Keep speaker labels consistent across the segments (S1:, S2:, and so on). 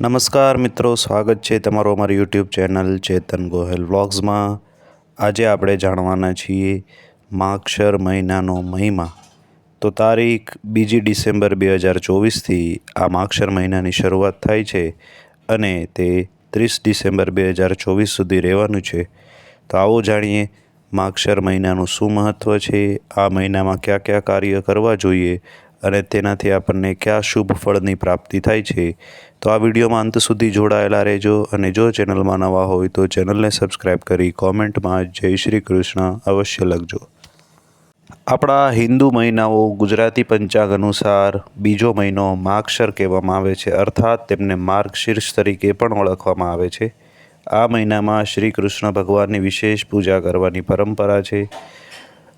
S1: નમસ્કાર મિત્રો, સ્વાગત છે તમારો અમારી યુટ્યુબ ચેનલ ચેતન ગોહેલ વ્લોગ્સમાં. આજે આપણે જાણવાના છીએ માક્ષર મહિનાનો મહિમા. તો તારીખ બીજી ડિસેમ્બર બે હજાર ચોવીસથી આ માગશર મહિનાની શરૂઆત થાય છે અને તે ત્રીસ ડિસેમ્બર બે હજાર ચોવીસ સુધી રહેવાનું છે. તો આવો જાણીએ માક્ષર મહિનાનું શું મહત્ત્વ છે, આ મહિનામાં કયા કયા કાર્ય કરવા જોઈએ અને તેનાથી આપણને કયા શુભ ફળની પ્રાપ્તિ થાય છે, તો આ વિડીયોમાં અંત સુધી જોડાયેલા રહેજો અને જો ચેનલમાં નવા હોય તો ચેનલને સબસ્ક્રાઈબ કરી કોમેન્ટમાં જય શ્રી કૃષ્ણ અવશ્ય લખજો. આપણા હિન્દુ મહિનાઓ ગુજરાતી પંચાંગ અનુસાર બીજો મહિનો માગશર કહેવામાં આવે છે, અર્થાત તેમને માર્ગશીર્ષ તરીકે પણ ઓળખવામાં આવે છે. આ મહિનામાં શ્રી કૃષ્ણ ભગવાનની વિશેષ પૂજા કરવાની પરંપરા છે.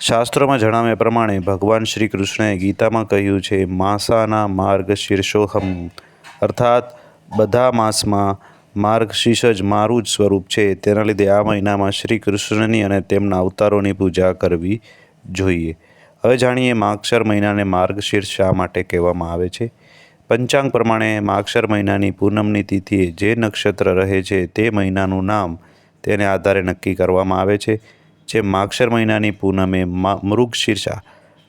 S1: શાસ્ત્રોમાં જણાવ્યા પ્રમાણે ભગવાન શ્રી કૃષ્ણએ ગીતામાં કહ્યું છે, માસાના માર્ગ શીર્ષોહમ. અર્થાત, બધા માસમાં માર્ગશીર્ષ જ મારું જ સ્વરૂપ છે. તેના લીધે આ મહિનામાં શ્રી કૃષ્ણની અને તેમના અવતારોની પૂજા કરવી જોઈએ. હવે જાણીએ માક્ષર મહિનાને માર્ગશીર્ષ શા માટે કહેવામાં આવે છે? પંચાંગ પ્રમાણે માક્ષર મહિનાની પૂનમની તિથિએ જે નક્ષત્ર રહે છે, તે મહિનાનું નામ તેને આધારે નક્કી કરવામાં આવે છે. જે માક્ષર મહિનાની પૂનમે મૃગશીર્ષા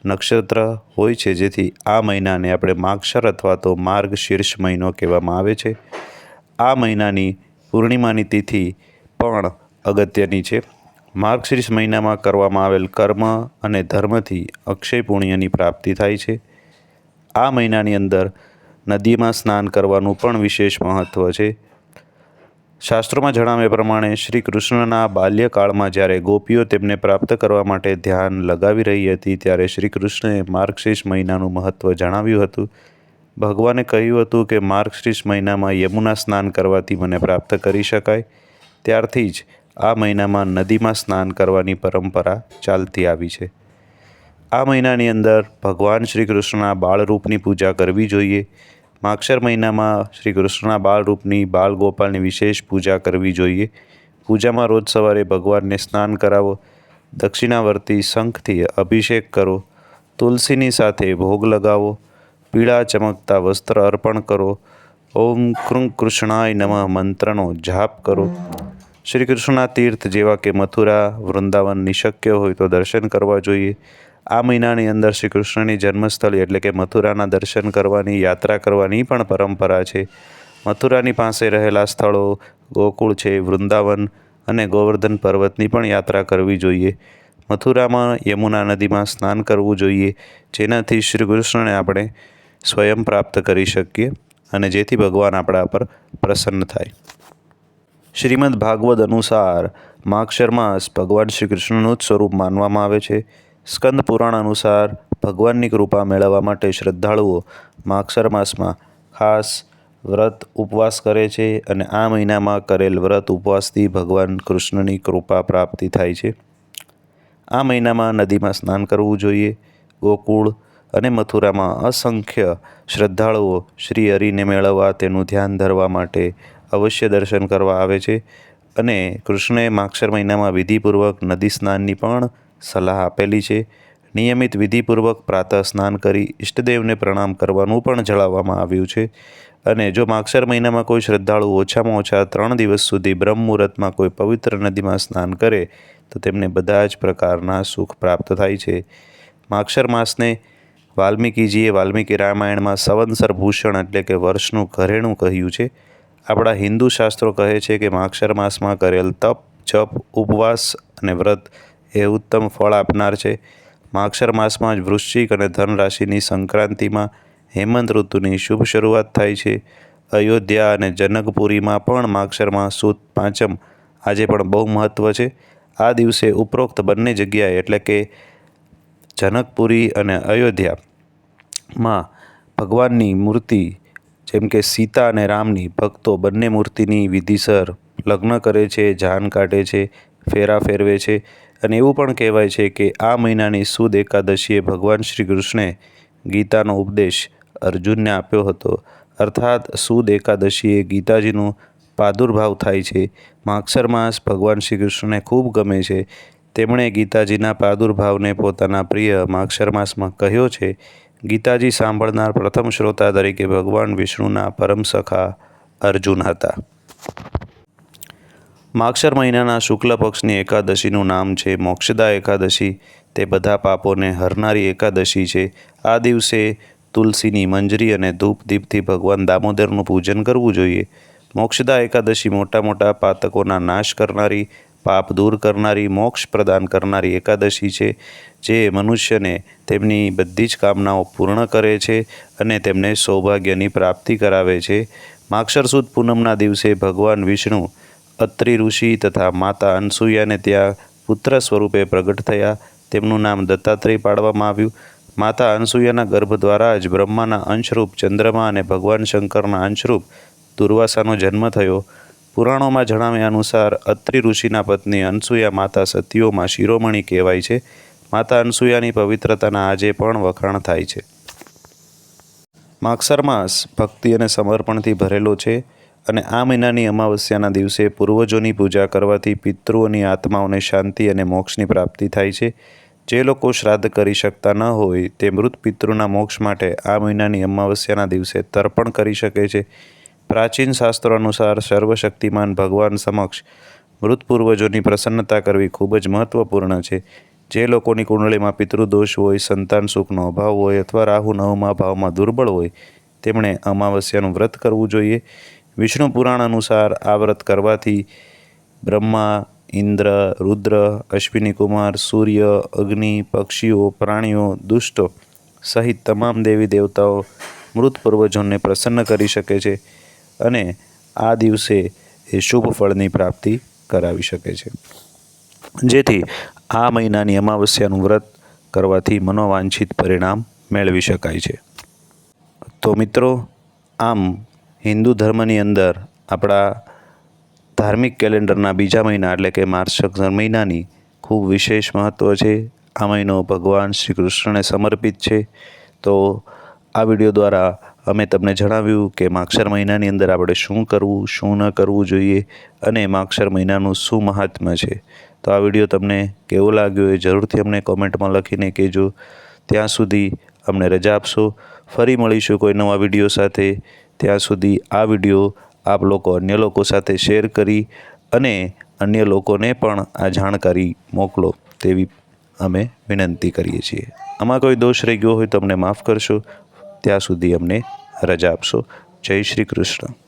S1: નક્ષત્ર હોય છે, જેથી આ મહિનાને આપણે માક્ષર અથવા તો માર્ગ શીર્ષ મહિનો કહેવામાં આવે છે. આ મહિનાની પૂર્ણિમાની તિથિ પણ અગત્યની છે. માર્ગશીર્ષ મહિનામાં કરવામાં આવેલ કર્મ અને ધર્મથી અક્ષય પુણ્યની પ્રાપ્તિ થાય છે. આ મહિનાની અંદર નદીમાં સ્નાન કરવાનું પણ વિશેષ મહત્ત્વ છે. શાસ્ત્રોમાં જણાવ્યા પ્રમાણે શ્રી કૃષ્ણના બાલ્યકાળમાં જ્યારે ગોપીઓ તેમને પ્રાપ્ત કરવા માટે ધ્યાન લગાવી રહી હતી, ત્યારે શ્રી કૃષ્ણએ માર્ગશીર્ષ મહિનાનું મહત્ત્વ જણાવ્યું હતું. ભગવાને કહ્યું હતું કે, માર્ગશીર્ષ મહિનામાં યમુના સ્નાન કરવાથી મને પ્રાપ્ત કરી શકાય. ત્યારથી જ આ મહિનામાં નદીમાં સ્નાન કરવાની પરંપરા ચાલતી આવી છે. આ મહિનાની અંદર ભગવાન શ્રી કૃષ્ણના બાળરૂપની પૂજા કરવી જોઈએ. માગશર મહિનામાં શ્રી કૃષ્ણના બાળરૂપની બાળ ગોપાલની વિશેષ પૂજા કરવી જોઈએ. પૂજામાં રોજ સવારે ભગવાનને સ્નાન કરાવો, દક્ષિણાવર્તી શંખથી અભિષેક કરો, તુલસીની સાથે ભોગ લગાવો, પીળા ચમકતા વસ્ત્ર અર્પણ કરો, ઓમ કૃં કૃષ્ણાય નમઃ મંત્રનો જાપ કરો. શ્રી કૃષ્ણના તીર્થ જેવા કે મથુરા, વૃંદાવન નિશક્ય હોય તો દર્શન કરવા જોઈએ. આ મહિનાની અંદર શ્રી કૃષ્ણની જન્મસ્થળી એટલે કે મથુરાના દર્શન કરવાની, યાત્રા કરવાની પણ પરંપરા છે. મથુરાની પાસે રહેલા સ્થળો, ગોકુળ છે, વૃંદાવન અને ગોવર્ધન પર્વતની પણ યાત્રા કરવી જોઈએ. મથુરામાં યમુના નદીમાં સ્નાન કરવું જોઈએ, જેનાથી શ્રી કૃષ્ણને આપણે સ્વયં પ્રાપ્ત કરી શકીએ અને જેથી ભગવાન આપણા પર પ્રસન્ન થાય. શ્રીમદ ભાગવત અનુસાર માક્ષરમાસ માસ ભગવાન શ્રી કૃષ્ણનું જ સ્વરૂપ માનવામાં આવે છે. સ્કંદ પુરાણ અનુસાર ભગવાનની કૃપા મેળવવા માટે શ્રદ્ધાળુઓ માગસર માસમાં ખાસ વ્રત ઉપવાસ કરે છે અને આ મહિનામાં કરેલ વ્રત ઉપવાસથી ભગવાન કૃષ્ણની કૃપા પ્રાપ્તિ થાય છે. આ મહિનામાં નદીમાં સ્નાન કરવું જોઈએ. ગોકુળ અને મથુરામાં અસંખ્ય શ્રદ્ધાળુઓ શ્રી હરિને મેળવવા તેનું ધ્યાન ધરવા માટે અવશ્ય દર્શન કરવા આવે છે અને કૃષ્ણએ માક્ષર મહિનામાં વિધિપૂર્વક નદી સ્નાનની પણ સલાહ આપેલી છે. નિયમિત વિધિપૂર્વક પ્રાતઃ સ્નાન કરી ઈષ્ટદેવને પ્રણામ કરવાનું પણ જણાવવામાં આવ્યું છે. અને જો માક્ષર મહિનામાં કોઈ શ્રદ્ધાળુ ઓછામાં ઓછા ત્રણ દિવસ સુધી બ્રહ્મ કોઈ પવિત્ર નદીમાં સ્નાન કરે, તો તેમને બધા જ પ્રકારના સુખ પ્રાપ્ત થાય છે. માક્ષર માસને વાલ્મીકીજીએ વાલ્મીકી રામાયણમાં સંવત્સર ભૂષણ એટલે કે વર્ષનું ઘરેણું કહ્યું છે. આપણા હિન્દુ શાસ્ત્રો કહે છે કે માક્ષર માસમાં કરેલ તપ, જપ, ઉપવાસ અને વ્રત એ ઉત્તમ ફળ આપનાર છે. માક્ષર માસમાં જ વૃશ્ચિક અને ધન રાશિની સંક્રાંતિમાં હેમંત ઋતુની શુભ શરૂઆત થાય છે. અયોધ્યા અને જનકપુરીમાં પણ માક્ષરમાં સુદ પાંચમ આજે પણ બહુ મહત્ત્વ છે. આ દિવસે ઉપરોક્ત બંને જગ્યાએ એટલે કે જનકપુરી અને અયોધ્યામાં ભગવાનની મૂર્તિ જેમ કે સીતા અને રામની ભક્તો બંને મૂર્તિની વિધિસર લગ્ન કરે છે, જાન કાઢે છે, ફેરા ફેરવે છે. અને એવું પણ કહેવાય છે કે આ મહિનાની સુદ એકાદશીએ ભગવાન શ્રી કૃષ્ણે ગીતાનો ઉપદેશ અર્જુનને આપ્યો હતો. અર્થાત સુદ એકાદશીએ ગીતાજીનું પ્રાદુર્ભાવ થાય છે. માક્ષર માસ ભગવાન શ્રી કૃષ્ણને ખૂબ ગમે છે. તેમણે ગીતાજીના પ્રાદુર્ભાવને પોતાના પ્રિય માક્ષર માસમાં કહ્યો છે, ગીતાજી સાંભળનાર પ્રથમ શ્રોતા તરીકે ભગવાન વિષ્ણુના પરમ સખા અર્જુન હતા. માગશર મહિનાના શુક્લ પક્ષની એકાદશીનું નામ છે મોક્ષદા એકાદશી. તે બધા પાપોને હરનારી એકાદશી છે. આ દિવસે તુલસીની મંજરી અને ધૂપ દીપથી ભગવાન દામોદરનું પૂજન કરવું જોઈએ. મોક્ષદા એકાદશી મોટા મોટા પાતકોના નાશ કરનારી, પાપ દૂર કરનારી, મોક્ષ પ્રદાન કરનારી એકાદશી છે, જે મનુષ્યને તેમની બધી જ કામનાઓ પૂર્ણ કરે છે અને તેમને સૌભાગ્યની પ્રાપ્તિ કરાવે છે. માક્ષરસુદ પૂનમના દિવસે ભગવાન વિષ્ણુ અત્રિ ઋષિ તથા માતા અનસૂયાને ત્યાં પુત્ર સ્વરૂપે પ્રગટ થયા. તેમનું નામ દત્તાત્રેય પાડવામાં આવ્યું. માતા અનસૂયાના ગર્ભ દ્વારા જ બ્રહ્માના અંશરૂપ ચંદ્રમા અને ભગવાન શંકરના અંશરૂપ દુર્વાસાનો જન્મ થયો. પુરાણોમાં જણાવ્યા અનુસાર અત્રિ ઋષિના પત્ની અનસૂયા માતા સતીઓમાં શિરોમણી કહેવાય છે. માતા અનસૂયાની પવિત્રતાના આજે પણ વખાણ થાય છે. માક્ષર માસ ભક્તિ અને સમર્પણથી ભરેલો છે. અને આ મહિનાની અમાવસ્યાના દિવસે પૂર્વજોની પૂજા કરવાથી પિતૃઓની આત્માઓને શાંતિ અને મોક્ષની પ્રાપ્તિ થાય છે. જે લોકો શ્રાદ્ધ કરી શકતા ન હોય તે મૃત પિતૃના મોક્ષ માટે આ મહિનાની અમાવસ્યાના દિવસે તર્પણ કરી શકે છે. પ્રાચીન શાસ્ત્રો અનુસાર સર્વશક્તિમાન ભગવાન સમક્ષ મૃત પૂર્વજોની પ્રસન્નતા કરવી ખૂબ જ મહત્વપૂર્ણ છે. જે લોકોની કુંડળીમાં પિતૃદોષ હોય, સંતાન સુખનો અભાવ હોય અથવા રાહુ નવમા ભાવમાં દુર્બળ હોય, તેમણે અમાવસ્યાનું વ્રત કરવું જોઈએ. વિષ્ણુ પુરાણ અનુસાર આ વ્રત કરવાથી બ્રહ્મા, ઇન્દ્ર, રુદ્ર, અશ્વિની કુમાર, સૂર્ય, અગ્નિ, પક્ષીઓ, પ્રાણીઓ, દુષ્ટો સહિત તમામ દેવી દેવતાઓ મૃત પૂર્વજોને પ્રસન્ન કરી શકે છે અને આ દિવસે એ શુભ ફળની પ્રાપ્તિ કરાવી શકે છે. જેથી આ મહિનાની અમાવસ્યાનું વ્રત કરવાથી મનોવાંછિત પરિણામ મેળવી શકાય છે. તો મિત્રો, આમ હિન્દુ ધર્મની અંદર આપણા ધાર્મિક કેલેન્ડરના બીજા મહિના એટલે કે માર્ચ મહિનાની ખૂબ વિશેષ મહત્ત્વ છે. આ મહિનો ભગવાન શ્રી કૃષ્ણને સમર્પિત છે. તો આ વીડિયો દ્વારા અમે તમને જણાવ્યું કે માક્ષર મહિનાની અંદર આપણે શું કરવું, શું ન કરવું જોઈએ અને માક્ષર મહિનાનું શું મહાત્મ્ય છે. તો આ વીડિયો તમને કેવો લાગ્યો એ જરૂરથી અમને કોમેન્ટમાં લખીને કહેજો. ત્યાં સુધી અમને રજા આપશો. ફરી મળીશું કોઈ નવા વીડિયો સાથે. ત્યાં સુધી આ વીડિયો આપ લોકો અન્ય લોકો સાથે શેર કરી અને અન્ય લોકોને પણ આ જાણકારી મોકલો તેવી અમે વિનંતી કરીએ છીએ. આમાં કોઈ દોષ રહી ગયો હોય તો અમને માફ કરશો. ત્યાં સુધી અમને રજા આપશો. જય શ્રી કૃષ્ણ.